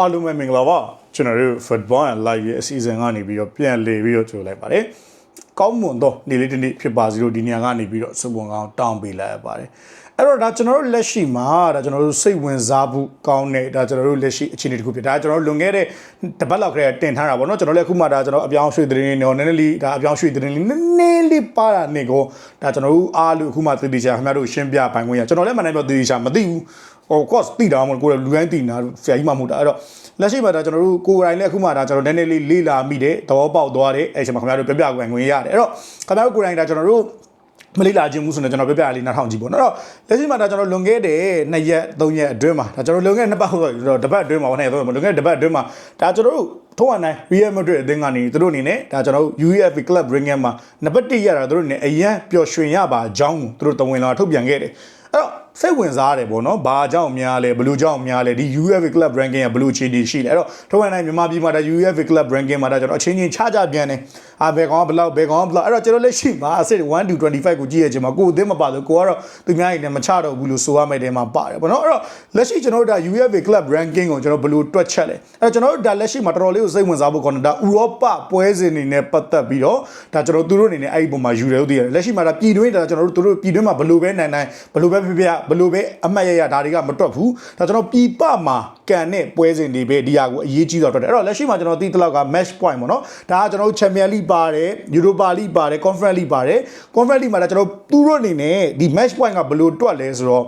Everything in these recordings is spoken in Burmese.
အားလုံးပဲမင်္ဂလာပါကျွန်တော်တို့ Football and Live ရဲ့အစီအစဉ်ကနေပြီးတော့ပြန်လည်ပြီးတော့ကြိုလိုက်ပါတယ်ကောင်းမွန်သောနေ့လေးတစ်နေ့ဖြစ်ပါစေလို့ဒီနေရာကနေပြီးတော့စုံပုံကောင်းတောင်းပေးလိုက်ရပါတယ်အဲ့တော့ဒါကျွန်တော်တို့လက်ရှိမှာဒါကျွန်တော်တို့စိတ်ဝင်စားဖို့ကောင်းတဲ့ဒါကျွန်တော်တို့လက်ရှိအခြေအနေတစ်ခုဖြစ်ဒါကျွန်တော်တို့လွန်ခဲ့တဲ့တပတ်လောက်ကလေးတင်ထားတာပေါ့နော်ကျွန်တော်လည်းအခုမှဒါကျွန်တော်အပြောင်းရွှေ့သတင်းတွေနော်နည်းနည်းလေးဒါအပြောင်းရွှေ့သတင်းလေးနည်းနည်းလေးပါတာနေကိုဒါကျွန်တော်တို့အားလို့အခုမှသိသိချာခင်ဗျားတို့ရှင်းပြပိုင်ခွင့်ရကျွန်တော်လည်းမနိုင်ပြောသိသိချာမသိဘူး ဟို course သိတာမဟုတ်ကိုယ်လူတိုင်းသိနေတာဆရာကြီးမှမဟုတ်တာအဲ့တော့လက်ရှိမှာဒါကျွန်တော်တို့ကိုယ်တိုင်လည်းအခုမှဒါကျွန်တော်နည်းနည်းလေးလေ့လာမိတယ်သဘောပေါက်သွားတယ်အဲ့ချိန်မှာခင်ဗျားတို့ပြပြခွင့်ခွင့်ရတယ်အဲ့တော့ခင်ဗျားတို့ကိုယ်တိုင်ဒါကျွန်တော်တို့မလေးလာခြင်းမှုဆိုတော့ကျွန်တော်ပြပြလေးနှာထောင်ကြည့်ပေါ့နော်အဲ့တော့လက်ရှိမှာဒါကျွန်တော်လွန်ခဲ့တဲ့2ရက်3ရက်အတွင်းမှာဒါကျွန်တော်လွန်ခဲ့တဲ့နှစ်ပတ်ဟုတ်တော့တပတ်အတွင်းမှာနှစ်ရက်3ရက်လွန်ခဲ့တဲ့တပတ်အတွင်းမှာဒါကျွန်တော်တို့ထုံးအနိုင် Real Madrid အသင်းကနေသူတို့အနေနဲ့ဒါကျွန်တော်တို့ UEFA Club Ringham မှာနံပါတ်1ရတာသူတို့အနေနဲ့အရန်ပျော်ရွှင်ရပါအကြောင်းကိုသူတို့တဝင်လာထုတ်ပြန်ခဲ့တယ်အဲ့တော့ စိတ်ဝင်စားရတယ်ပေါ့နော်ဘာကြောင့်များလဲဘလို့ကြောင့်များလဲဒီ UEFA Club Ranking ကဘလို့အခြေအနေရှိလဲအဲ့တော့ထုံးအနိုင်မြန်မာပြည်မှာဒါ UEFA Club Ranking မှာဒါကျွန်တော်အချင်းချင်းခြားကြပြန်တယ်အာဘယ်ကောင်ကဘလောက်ဘယ်ကောင်ကဘလောက်အဲ့တော့ကျွန်တော်လက်ရှိမှာအစစ်1 to 25ကိုကြည့်ရခြင်းမှာကိုယ်အသင်းမပါလို့ကိုကတော့သူများကြီးနဲ့မချတော့ဘူးလို့ဆိုရမယ့်တဲမှာပါတယ်ပေါ့နော်အဲ့တော့လက်ရှိကျွန်တော်တို့ဒါ UEFA Club Ranking ကိုကျွန်တော်ဘလို့တွက်ချက်လဲအဲ့တော့ကျွန်တော်တို့ဒါလက်ရှိမှာတော်တော်လေးကိုစိတ်ဝင်စားဖို့ကောင်းတယ်ဒါဥရောပပွဲစဉ်တွေနဲ့ပတ်သက်ပြီးတော့ဒါကျွန်တော်တို့အနေနဲ့အဲ့ဒီပုံမှာယူတယ်လို့သိရတယ်လက်ရှိမှာဒါပြည်တွင်းဒါကျွန်တော်တို့တို့ပြည်တွင်းမှာဘလို့ပဲနိုင်နိုင်ဘလို့ပဲပြပြဘလို့ပဲအမှတ်ရရဒါတွေကမတွက်ဘူးဒါကျွန်တော်ပြည်ပမှာကန်တဲ့ပွဲစဉ်တွေပဲဒီဟာကိုအရေးကြီးတော့တွက်တယ်အဲ့တော့လက်ရှိမှာကျွန်တော်သိတဲ့လောက်က match point ပေါ့နော်ဒါကကျွန်တော်တို့ Champions League ပါတယ် Europa League ပါတယ် Conference League ပါတယ် Conference League မှာဒါကျွန်တော်သူတို့အနေနဲ့ဒီ match point ကဘလို့တွက်လဲဆိုတော့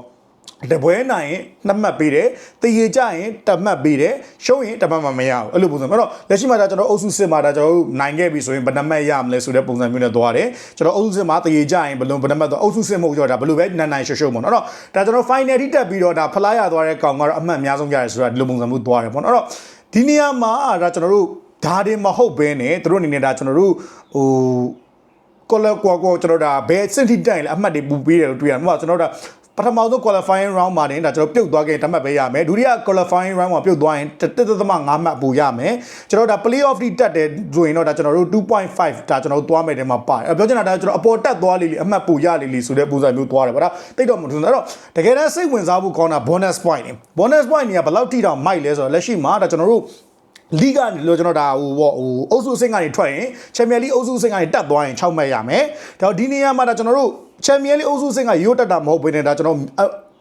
တပွဲနိုင်ရင်နှစ်မှတ်ပေးတယ်တည်ရကြရင်တစ်မှတ်ပေးတယ်ရှုံးရင်တစ်မှတ်မှမရဘူးအဲ့လိုပုံစံမျိုးတော့လက်ရှိမှာဒါကျွန်တော်အုပ်စုစစ်မှာဒါကျွန်တော်တို့နိုင်ခဲ့ပြီဆိုရင်ဘယ်နှမှတ်ရမလဲဆိုတဲ့ပုံစံမျိုးနဲ့သွားတယ်ကျွန်တော်အုပ်စုစစ်မှာတည်ရကြရင်ဘယ်လုံးဘယ်နှမှတ်တော့အုပ်စုစစ်မဟုတ်ကြောဒါဘယ်လိုပဲနိုင်နိုင်ရှုံရှုံပေါ့နော်အဲ့တော့ဒါကျွန်တော် final ထိတက်ပြီးတော့ဒါဖလားရသွားတဲ့ကောင်ကတော့အမှတ်အများဆုံးရတယ်ဆိုတာဒီလိုပုံစံမျိုးသွားတယ်ပေါ့နော်အဲ့တော့ဒီနေရာမှာဒါကျွန်တော်တို့ဒါတင်မဟုတ်ဘဲနဲ့သူတို့အနေနဲ့ဒါကျွန်တော်တို့ဟိုကောလကွာကောကျွန်တော်ဒါဘယ်စင်တီတိုင်လဲအမှတ်တွေပူပေးတယ်လို့တွေ့ရတယ်။ဟိုကျွန်တော်တို့ ပထမဆုံး qualifying round မှာတင်ဒါကျွန်တော်ပြုတ်သွားခဲ့တတ်မှတ်ပဲရမယ်ဒုတိယ qualifying round မှာပြုတ်သွားရင်1.5မှတ်ပူရမယ်ကျွန်တော်ဒါ play off ထိတက်တယ်ဆိုရင်တော့ဒါကျွန်တော်တို့2.5ဒါကျွန်တော်တို့သွားမယ်တဲမှာပါတယ်အဲပြောချင်တာဒါကျွန်တော်အပေါ်တက်သွားလေလေအမှတ်ပူရလေလေဆိုတဲ့ပုံစံမျိုးသွားတယ်ဗောဒါတိတ်တော့မထူးအဲ့တော့တကယ်တမ်းစိတ်ဝင်စားဖို့ကောင်းတာ bonus point နေ bonus point နေကဘယ်လောက်ထိတောင်မိုက်လဲဆိုတော့လက်ရှိမှာဒါကျွန်တော်တို့လီဂကနေလို့ကျွန်တော်ဒါဟိုပေါ့ဟိုအုပ်စုအဆင့်ကနေထွက်ရင်ချန်ပီယံလိအုပ်စုအဆင့်ကနေတက်သွားရင်6မှတ်ရမယ်ဒါတော့ဒီနေရာမှာဒါကျွန်တော်တို့ ချန်ပီယံလိအုပ်စုအဆင့်ကရိုးတက်တာမဟုတ်ဘဲနဲ့ဒါကျွန်တော်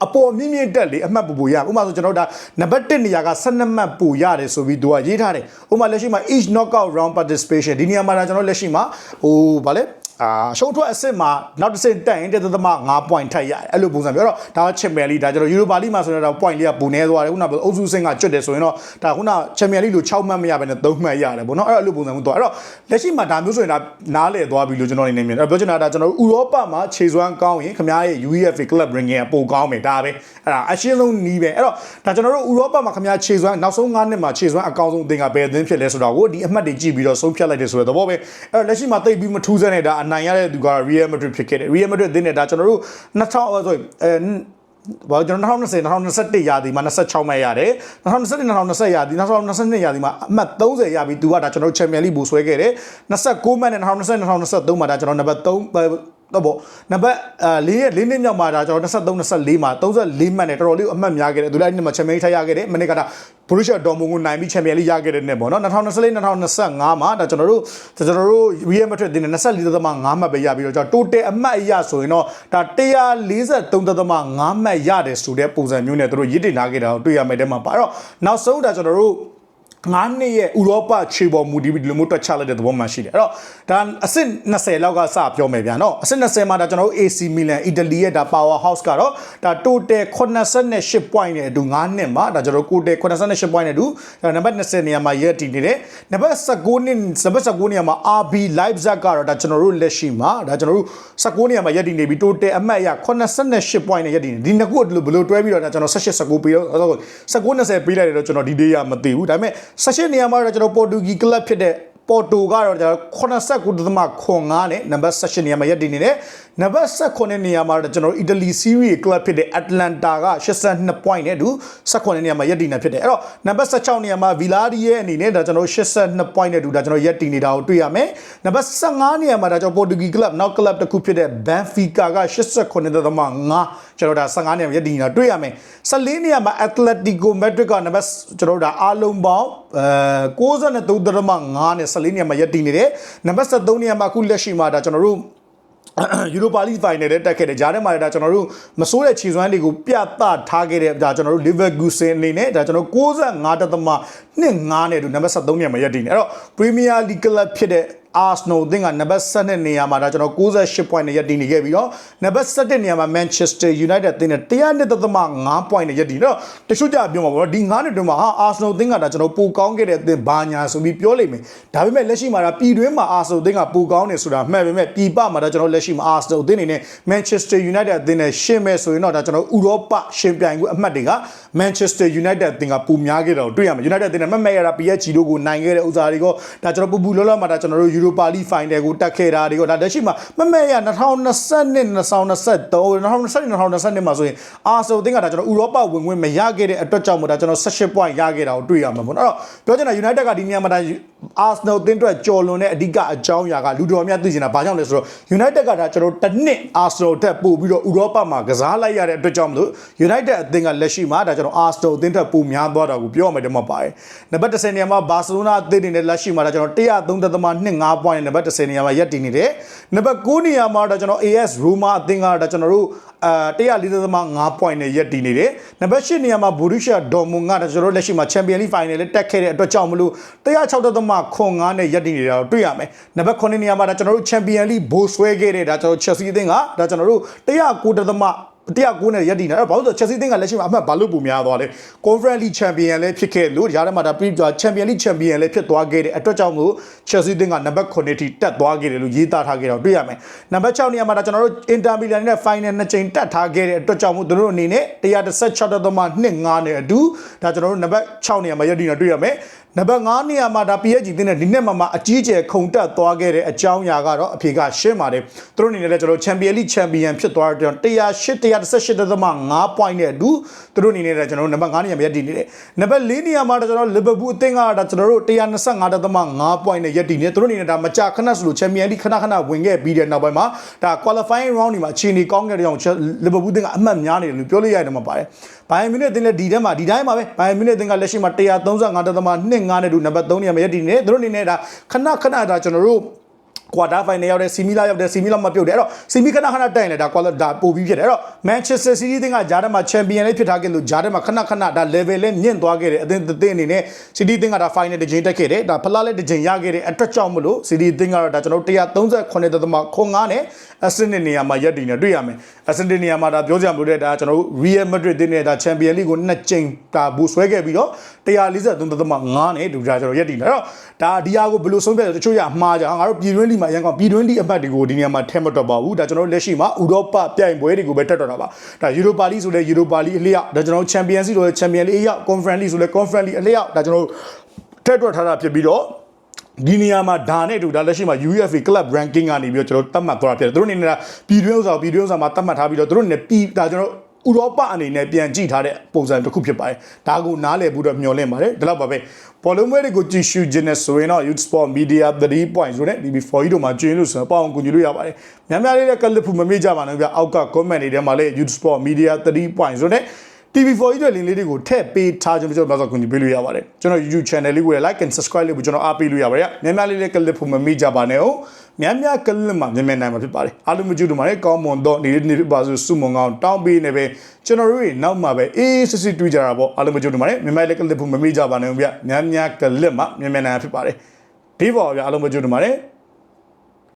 အပေါ်မြင့်မြင့်တက်လေအမှတ်ပူပူရဥပမာဆိုကျွန်တော်တို့ဒါနံပါတ်1နေရာက12မှတ်ပူရတယ်ဆိုပြီးသူကရေးထားတယ်ဥပမာလက်ရှိမှာ each knockout round participation ဒီနေရာမှာဒါကျွန်တော်လက်ရှိမှာဟိုဗာလဲ အာရှုံးထွက်အစ်စ်မှာနောက်တစ်ဆင့်တက်ရင်တက်သမ5 point ထပ်ရတယ်အဲ့လိုပုံစံပြောတော့ဒါကချန်ပီယံလိဒါကျွန်တော်ယူရိုပါလိမှာဆိုတော့ point လေးကပုံနေသွားတယ်ခုနကအုပ်စုစင်းကကျွတ်တယ်ဆိုရင်တော့ဒါခုနချန်ပီယံလိလို6မှတ်မရဘဲနဲ့3မှတ်ရတယ်ပေါ့နော်အဲ့လိုပုံစံမျိုးသွားအဲ့တော့လက်ရှိမှာဒါမျိုးဆိုရင်ဒါနားလေသွားပြီလို့ကျွန်တော်အနေနဲ့မြင်တယ်ပြောချင်တာဒါကျွန်တော်ဥရောပမှာခြေစွမ်းကောင်းရင်ခင်ဗျားရဲ့ UEFA Club Ranking ကပိုကောင်းမယ်ဒါပဲအဲ့ဒါအရှင်းဆုံးနီးပဲအဲ့တော့ဒါကျွန်တော်တို့ဥရောပမှာခင်ဗျားခြေစွမ်းနောက်ဆုံး9နှစ်မှာခြေစွမ်းအကောင်းဆုံးအသင်းကဘယ်အသင်းဖြစ်လဲဆိုတော့ကိုဒီအမှတ်တွေကြည့်ပြီးတော့ဆုံးဖြတ်လိုက်တယ်ဆိုတဲ့သဘောပဲအဲ့တော့လက်ရှိမှာတိတ်ပြီးမထူးစမ်းနေတာအနိုင်ရတဲ့သူက Real Madrid ဖြစ်ခဲ့တယ် Real Madrid အသင်းနဲ့ဒါကျွန်တော်တို့2000 sorry အဲဘာကျွန်တော်2020 2021ရာသီမှာ26မှတ်ရတယ်2021 2020ရာသီ2022ရာသီမှာအမှတ်30ရပြီသူကဒါကျွန်တော်တို့ Champions League ဘူဆွဲခဲ့တယ်29မှတ်နဲ့2020 2023မှာဒါကျွန်တော်နံပါတ်3 တော့ပေါ့နံပါတ်၄ရက်၄နှစ်မြောက်မှာဒါကျွန်တော်23 24မှာ34မှတ်နဲ့တော်တော်လေးအမှတ်များခဲ့တယ်သူလည်းအဲ့ဒီမှာချန်ပီယံလိထရခဲ့တယ်မနေ့ကဒါဘရူရှာဒေါ်မွန်ကိုနိုင်ပြီးချန်ပီယံလိရခဲ့တဲ့နဲ့ပေါ့နော်2024 2025မှာဒါကျွန်တော်တို့ကျွန်တော်တို့ Real Madrid တင်24.5မှတ်ပဲရပြီးတော့ကျွန်တော် total အမှတ်အရဆိုရင်တော့ဒါ143.5မှတ်ရတယ်ဆိုတဲ့ပုံစံမျိုးနဲ့သူတို့ရည်တည်ထားခဲ့တာကိုတွေ့ရမယ်တဲ့မှာပါအဲ့တော့နောက်ဆုံးဒါကျွန်တော်တို့ ငါးနှစ်ရဲ့ဥရောပခြေပေါ်မူတည်ပြီးဒီလိုမျိုးတွက်ချလိုက်တဲ့သဘောမှရှိတယ်အဲ့တော့ဒါအဆင့်20လောက်ကစပြောမယ်ဗျာနော်အဆင့်20မှာဒါကျွန်တော်တို့ AC Milan အီတလီရဲ့ဒါ Power House ကတော့ဒါ total 88 point နဲ့အတူ9နှစ်မှာဒါကျွန်တော်တို့ total 88 point နဲ့အတူနံပါတ်20နေရာမှာရက်တည်နေတယ်နံပါတ်19နှစ်နံပါတ်19နေရာမှာ RB Leipzig ကတော့ဒါကျွန်တော်တို့လက်ရှိမှာဒါကျွန်တော်တို့19နေရာမှာရက်တည်နေပြီး total အမှတ်အရ88 point နဲ့ရက်တည်နေဒီနှစ်ခုဘယ်လိုတွဲပြီးတော့ဒါကျွန်တော်18 19ပြီးတော့19 20ပေးလိုက်တယ်တော့ကျွန်တော်ဒီ day ရမသိဘူးဒါပေမဲ့16နေရာမှာတော့ကျွန်တော်ပေါ်တူဂီကလပ်ဖြစ်တဲ့ပေါ်တိုကတော့ကျွန်တော်89.5နဲ့နံပါတ်16နေရာမှာရပ်တည်နေတယ်နံပါတ်18နေရာမှာတော့ကျွန်တော်တို့အီတလီစီးရီးကလပ်ဖြစ်တဲ့အတ္တလန်တာက82 point နဲ့တူ18နေရာမှာရပ်တည်နေဖြစ်တယ်အဲ့တော့နံပါတ်16နေရာမှာဗီလာဒီရဲ့အနေနဲ့ဒါကျွန်တော်တို့82 point နဲ့တူဒါကျွန်တော်ရပ်တည်နေတာကိုတွေ့ရမယ်နံပါတ်15နေရာမှာဒါကျွန်တော်ပေါ်တူဂီကလပ်နောက်ကလပ်တစ်ခုဖြစ်တဲ့ဘန်ဖီကာက89.5 ကျွန်တော်ဒါ15နေရာမှာရပ်တည်နေတာတွေ့ရမယ်14နေရာမှာအက်တလက်တီကိုမက်ဒရစ်ကနံပါတ်ကျွန်တော်တို့ဒါအားလုံးပေါင်းအဲ93.5နဲ့14နေရာမှာရပ်တည်နေတယ်နံပါတ်73နေရာမှာအခုလက်ရှိမှာဒါကျွန်တော်တို့ယူရိုပါလိဖိုင်နယ်နဲ့တက်ခဲ့တယ်ဂျားထဲမှာဒါကျွန်တော်တို့မစိုးတဲ့ခြေစွမ်းတွေကိုပြသထားခဲ့တဲ့ဒါကျွန်တော်တို့ Leverkusen အနေနဲ့ဒါကျွန်တော်65.25နဲ့တူနံပါတ်73နေရာမှာရပ်တည်နေအဲ့တော့ Premier League Club ဖြစ်တဲ့ Arsenal အသင်းကနံပါတ်7နေရာမှာဒါကျွန်တော်68 point နဲ့ရပ်တည်နေခဲ့ပြီးတော့နံပါတ်7နေရာမှာ Manchester United အသင်းနဲ့101.5 point နဲ့ရပ်တည်တော့တချို့ကြပြောမှာပေါ့ဒီ9နှစ်တွင်းမှာဟာ Arsenal အသင်းကဒါကျွန်တော်ပိုကောင်းခဲ့တဲ့အသင်းဘာညာဆိုပြီးပြောလိမ့်မယ်ဒါပေမဲ့လက်ရှိမှာဒါပြည်တွင်းမှာ Arsenal အသင်းကပိုကောင်းနေဆိုတာမှန်ပေမဲ့ပြည်ပမှာဒါကျွန်တော်လက်ရှိမှာ Arsenal အသင်းအနေနဲ့ Manchester United အသင်းနဲ့ရှင်းမဲ့ဆိုရင်တော့ဒါကျွန်တော်ဥရောပရှင်ပြိုင်ခွင့်အမှတ်တွေက Manchester United အသင်းကပိုများခဲ့တော့တွေ့ရမယ် United အသင်းနဲ့မမက်ရတာ PSG တို့ကိုနိုင်ခဲ့တဲ့ဥစားတွေကဒါကျွန်တော်ပူပူလောလောမှာဒါကျွန်တော်တို့ Europa League Final ကိုတက်ခဲ့တာတွေကဒါလက်ရှိမှာမမက်ရ2020 2023 2020 2022မှာဆိုရင် Arsenal အသင်းကဒါကျွန်တော်ဥရောပဝင်ခွင့်မရခဲ့တဲ့အတွက်ကြောင့်မို့ဒါကျွန်တော်18 point ရခဲ့တာကိုတွေ့ရမှာပေါ့နော်အဲ့တော့ပြောချင်တာ United ကဒီနေရာမှာဒါ Arsenal အသင်းအတွက်ကြော်လွန်တဲ့အဓိကအကြောင်းအရာကလူတော်များသိချင်တာဘာကြောင့်လဲဆိုတော့ United ကဒါကျွန်တော်တစ်နှစ် Arsenal တက်ပို့ပြီးတော့ဥရောပမှာကစားလိုက်ရတဲ့အတွက်ကြောင့်မလို့ United အသင်းကလက်ရှိမှာဒါကျွန်တော် Arsenal အသင်းတက်ပိုများသွားတာကိုပြောရမယ်တမပါတယ်နံပါတ်10နေရာမှာ Barcelona အသင်းနေနဲ့လက်ရှိမှာဒါကျွန်တော်103.25 point နဲ့နံပါတ်10နေရာမှာရပ်တည်နေတယ်နံပါတ်9နေရာမှာဒါကျွန်တော် AS Roma အသင်းကဒါကျွန်တော်တို့ အာ140.5 point နဲ့ရပ်တည်နေတယ်နံပါတ်10နေရာမှာ Borussia Dortmund ကဒါကျွန်တော်တို့လက်ရှိမှာ Champions League Final နဲ့တက်ခဲ့တဲ့အတွက်ကြောင့်မလို့106.5နဲ့ရပ်တည်နေတာကိုတွေ့ရမယ်နံပါတ်9နေရာမှာဒါကျွန်တော်တို့ Champions League ဘိုးဆွဲခဲ့တဲ့ဒါကျွန်တော် Chelsea အသင်းကဒါကျွန်တော်တို့109.5 109နဲ့ရက်တည်နေအဲ့တော့ဘာလို့ဆို Chelsea တင်းကလက်ရှိမှာအမှတ်ဘာလို့ပုံများသွားလဲ Conference League Champion လည်းဖြစ်ခဲ့လို့ရားထဲမှာဒါပြီးတော့ Champion League Champion လည်းဖြစ်သွားခဲ့တဲ့အတွက်ကြောင့်မို့ Chelsea တင်းကနံပါတ်9ထိတက်သွားခဲ့တယ်လို့ရေးသားထားခဲ့တော့တွေ့ရမယ်နံပါတ်6နေရာမှာဒါကျွန်တော်တို့ Inter Milan နဲ့ Final နှစ်ချိန်တက်ထားခဲ့တဲ့အတွက်ကြောင့်မို့သူတို့အနေနဲ့116.25နဲ့အတူဒါကျွန်တော်တို့နံပါတ်6နေရာမှာရက်တည်နေတွေ့ရမယ်နံပါတ်5နေရာမှာဒါ PSG တင်းတဲ့ဒီနှစ်မှာမှာအကြီးကျယ်ခုန်တက်သွားခဲ့တဲ့အကြောင်းအရာကတော့အဖေကရှင်းပါတယ်သူတို့အနေနဲ့လည်းကျွန်တော် Champion League Champion ဖြစ်သွားတဲ့108 118.5 point နဲ့အတူသူတို့အနေနဲ့လည်းကျွန်တော်တို့နံပါတ်5နေရာမှာရပ်တည်နေတယ်နံပါတ်4နေရာမှာတော့ကျွန်တော် Liverpool အသင်းကဒါကျွန်တော်တို့125.5 point နဲ့ရပ်တည်နေသူတို့အနေနဲ့ဒါမကြခဏဆိုလို့ Champion League ခဏခဏဝင်ခဲ့ပြီးတဲ့နောက်ပိုင်းမှာဒါ qualifying round ဒီမှာအခြေအနေကောင်းခဲ့တဲ့ကြောင့် Liverpool အသင်းကအမှတ်များနေတယ်လို့ပြောလို့ရတယ်မှာပါတယ်ဘိုင်ယန်မြူနစ်အသင်းလည်းဒီထဲမှာဒီတိုင်းမှာပဲဘိုင်ယန်မြူနစ်အသင်းကလက်ရှိမှာ135.25နဲ့တူနံပါတ်3နေရာမှာရပ်တည်နေတယ်သူတို့အနေနဲ့ဒါခဏခဏဒါကျွန်တော်တို့ကွာတာဖိုင်နယ်ရောက်တဲ့စီမီလာရောက်တဲ့စီမီလာမပြုတ်တယ်အဲ့တော့စီမီခဏခဏတိုင်လဲဒါကွာဒါပို့ပြီးဖြစ်တယ်အဲ့တော့မန်ချက်စတာစီးတီးတင်းကဂျားထဲမှာချန်ပီယံလေးဖြစ်ထားခဲ့လို့ဂျားထဲမှာခဏခဏဒါ level လေးမြင့်သွားခဲ့တယ်အသင်းအသင်းအနေနဲ့စီးတီးတင်းကဒါ final တစ်ချိန်တက်ခဲ့တယ်ဒါဖလားလေးတစ်ချိန်ရခဲ့တဲ့အတွက်ကြောင့်မလို့စီးတီးတင်းကတော့ဒါကျွန်တော်138.5နဲ့အဆင့်နဲ့နေရာမှာရပ်တည်နေတွေ့ရမယ်အဆင့်တဲ့နေရာမှာဒါပြောကြမလို့တဲ့ဒါကျွန်တော်တို့ Real Madrid တင်းနဲ့ဒါ Champion League ကိုနှစ်ကြိမ်ဒါဘူဆွဲခဲ့ပြီးတော့ 143.5နဲ့ဒူဒါကျွန်တော်ရပ်တည်နေအဲ့တော့ဒါဒီဟာကိုဘယ်လိုဆုံးဖြတ်လဲတချို့ရမှားကြငါတို့ပြည်တွင်းလီမှာရန်ကောင်ပြည်တွင်းလီအမှတ်တွေကိုဒီနေရာမှာထဲမတော့ပါဘူးဒါကျွန်တော်တို့လက်ရှိမှာဥရောပပြိုင်ပွဲတွေကိုပဲတက်တော့တာပါဒါ Europa League ဆိုလဲ Europa League အလျောက်ဒါကျွန်တော်တို့ Champions League ဆိုလဲ Champions League အလျောက် Conference League ဆိုလဲ Conference League အလျောက်ဒါကျွန်တော်တို့တက်တော့ထားတာဖြစ်ပြီးတော့ဒီနေရာမှာဒါနဲ့အတူဒါလက်ရှိမှာ UEFA Club Ranking ကနေပြီးတော့ကျွန်တော်တတ်မှတ်သွားတာဖြစ်တယ်သူတို့အနေနဲ့ပြည်တွင်းဥစ္စာပြည်တွင်းဥစ္စာမှာတတ်မှတ်ထားပြီးတော့သူတို့အနေနဲ့ပြည်ဒါကျွန်တော် ဥရောပအနေနဲ့ပြန်ကြည့်ထားတဲ့ပုံစံတစ်ခုဖြစ်ပါတယ်ဒါကိုနားလည်ဖို့တော့မျှော်လင့်ပါတယ်ဒါတော့ပါပဲပေါ်လုံးပွဲတွေကိုကြည့်ရှုခြင်းနဲ့ဆိုရင်တော့ Youth Sport Media 3 point ဆိုတဲ့ BB4 ကြီးတို့မှာကျွင်းလို့ဆိုတော့ပေါ့အောင်ကူညီလို့ရပါတယ်များများလေးလည်းကလစ်ဖူမမေ့ကြပါနဲ့ဗျအောက်က comment တွေထဲမှာလည်း Youth Sport Media 3 point ဆိုတဲ့ TV4 ကြီးတွေလင်းလေးတွေကိုထည့်ပေးထားခြင်းကျွန်တော်ဘာသာကူညီပေးလို့ရပါတယ်ကျွန်တော် YouTube channel လေးကို like and subscribe လေးကိုကျွန်တော်အားပေးလို့ရပါတယ်များများလေးလည်းကလစ်ဖူမမေ့ကြပါနဲ့ဟုတ် များများကလစ်မှာမြန်မြန်နိုင်မှာဖြစ်ပါတယ်အားလုံးမကြည့်လို့မှာလည်းကောင်းမွန်တော့နေနေဖြစ်ပါစို့စုမုံကောင်းတောင်းပေးနေပဲကျွန်တော်တို့တွေနောက်မှာပဲအေးစစ်စစ်တွေ့ကြတာပေါ့အားလုံးမကြည့်လို့မှာလည်းမြန်မြန်လေးကလစ်ဖူမမေ့ကြပါနဲ့ဗျများများကလစ်မှာမြန်မြန်နိုင်မှာဖြစ်ပါတယ်ဒီပေါ်ဗျအားလုံးမကြည့်လို့မှာလည်း